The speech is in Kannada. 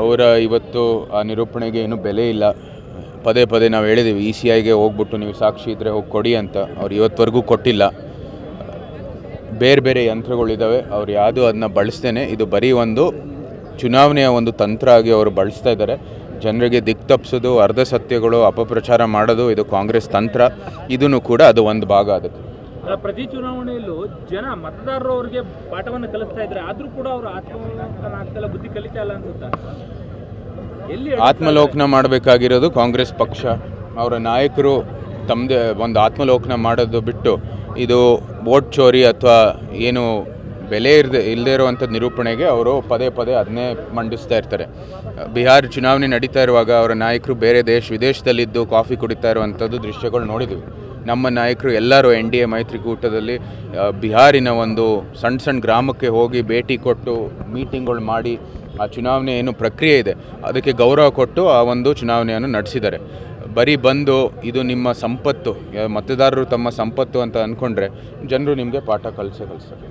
ಅವರು ಇವತ್ತು ಆ ನಿರೂಪಣೆಗೆ ಏನು ಬೆಲೆ ಇಲ್ಲ. ಪದೇ ಪದೇ ನಾವು ಹೇಳಿದ್ದೀವಿ ಇ ಸಿ ಐಗೆ ಹೋಗ್ಬಿಟ್ಟು ನೀವು ಸಾಕ್ಷಿ ಇದ್ದರೆ ಹೋಗಿ ಕೊಡಿ ಅಂತ. ಅವ್ರು ಇವತ್ತವರೆಗೂ ಕೊಟ್ಟಿಲ್ಲ. ಬೇರೆ ಬೇರೆ ಯಂತ್ರಗಳಿದ್ದಾವೆ ಅವ್ರು ಯಾವುದು ಅದನ್ನ ಬಳಸ್ತೇನೆ ಇದು ಬರೀ ಒಂದು ಚುನಾವಣೆಯ ಒಂದು ತಂತ್ರ ಆಗಿ ಅವರು ಬಳಸ್ತಾ ಇದ್ದಾರೆ ಜನರಿಗೆ ದಿಕ್ ತಪ್ಪಿಸೋದು ಅರ್ಧ ಸತ್ಯಗಳು, ಅಪಪ್ರಚಾರ ಮಾಡೋದು, ಇದು ಕಾಂಗ್ರೆಸ್ ತಂತ್ರ. ಇದನ್ನು ಕೂಡ ಅದು ಒಂದು ಭಾಗ ಅದಕ್ಕೆ ಪ್ರತಿ ಚುನಾವಣೆಯಲ್ಲೂ ಜನ ಮತದಾರರು ಅವರಿಗೆ ಪಾಠವನ್ನು ಕಲಿಸ್ತಾ ಇದ್ದಾರೆ ಆದರೂ ಕೂಡ ಅವರು ಆತ್ಮಲೋಕನ ಆಗ್ತಲ್ಲ ಬುದ್ಧಿ ಕಲಿತಾ ಇಲ್ಲ ಅನ್ಸುತ್ತಾ? ಎಲ್ಲಿ ಆತ್ಮಲೋಕನ ಮಾಡಬೇಕಾಗಿರೋದು ಕಾಂಗ್ರೆಸ್ ಪಕ್ಷ. ಅವರ ನಾಯಕರು ತಮ್ಮದೇ ಒಂದು ಆತ್ಮಲೋಕನ ಮಾಡೋದು ಬಿಟ್ಟು ಇದು ವೋಟ್ ಚೋರಿ ಅಥವಾ ಏನು ಬೆಲೆ ಇರದೆ ಇಲ್ಲದೇ ಇರುವಂಥ ನಿರೂಪಣೆಗೆ ಅವರು ಪದೇ ಪದೇ ಅದನ್ನೇ ಮಂಡಿಸ್ತಾ ಇರ್ತಾರೆ. ಬಿಹಾರ್ ಚುನಾವಣೆ ನಡೀತಾ ಇರುವಾಗ ಅವರ ನಾಯಕರು ಬೇರೆ ದೇಶ ವಿದೇಶದಲ್ಲಿದ್ದು ಕಾಫಿ ಕುಡಿತಾ ಇರುವಂಥದ್ದು ದೃಶ್ಯಗಳು ನೋಡಿದ್ವಿ. ನಮ್ಮ ನಾಯಕರು ಎಲ್ಲರೂ ಎನ್ ಡಿ ಎ ಮೈತ್ರಿಕೂಟದಲ್ಲಿ ಬಿಹಾರಿನ ಒಂದು ಸಣ್ಣ ಸಣ್ಣ ಗ್ರಾಮಕ್ಕೆ ಹೋಗಿ ಭೇಟಿ ಕೊಟ್ಟು ಮೀಟಿಂಗ್ಗಳು ಮಾಡಿ ಆ ಚುನಾವಣೆ ಏನು ಪ್ರಕ್ರಿಯೆ ಇದೆ, ಅದಕ್ಕೆ ಗೌರವ ಕೊಟ್ಟು ಆ ಒಂದು ಚುನಾವಣೆಯನ್ನು ನಡೆಸಿದ್ದಾರೆ. ಬರೀ ಬಂದು ಇದು ನಿಮ್ಮ ಸಂಪತ್ತು ಮತದಾರರು ತಮ್ಮ ಸಂಪತ್ತು ಅಂತ ಅಂದ್ಕೊಂಡ್ರೆ ಜನರು ನಿಮಗೆ ಪಾಠ ಕಲಿಸೇ ಕಲಿಸ್ತಾರೆ.